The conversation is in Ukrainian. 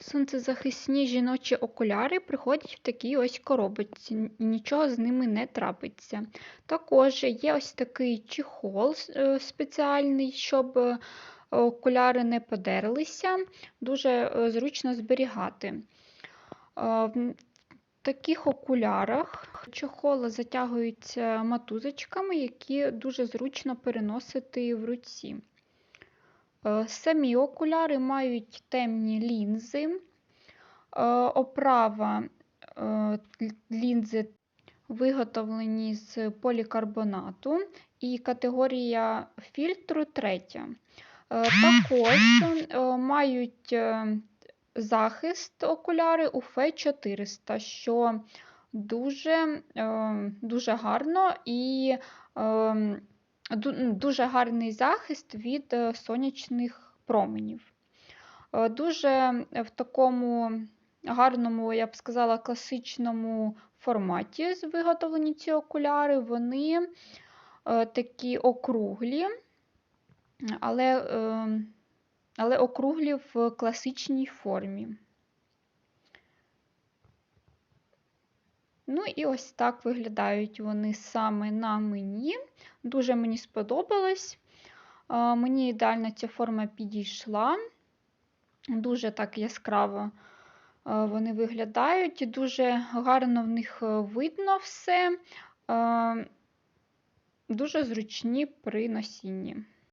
Сонцезахисні жіночі окуляри приходять в такій ось коробочці, нічого з ними не трапиться. Також є ось такий чехол е, спеціальний, щоб е, окуляри не подерлися, дуже е, зручно зберігати. В таких окулярах чохол затягуються матузочками, які дуже зручно переносити в руці. Е, самі окуляри мають темні лінзи, е, оправа е, лінзи виготовлені з полікарбонату і категорія фільтру третя. Також мають захист окуляри UF 400, що дуже дуже гарно і ем, дуже гарний захист від е, сонячних променів. Е, дуже в такому гарному, я б сказала, класичному форматі виготовлені ці окуляри, вони е, такі округлі, але, але округлі в класичній формі. Ну і ось так виглядають вони саме на мені. Дуже мені сподобалось. Мені ідеально ця форма підійшла. Дуже так яскраво вони виглядають, дуже гарно в них видно все, дуже зручні при носінні.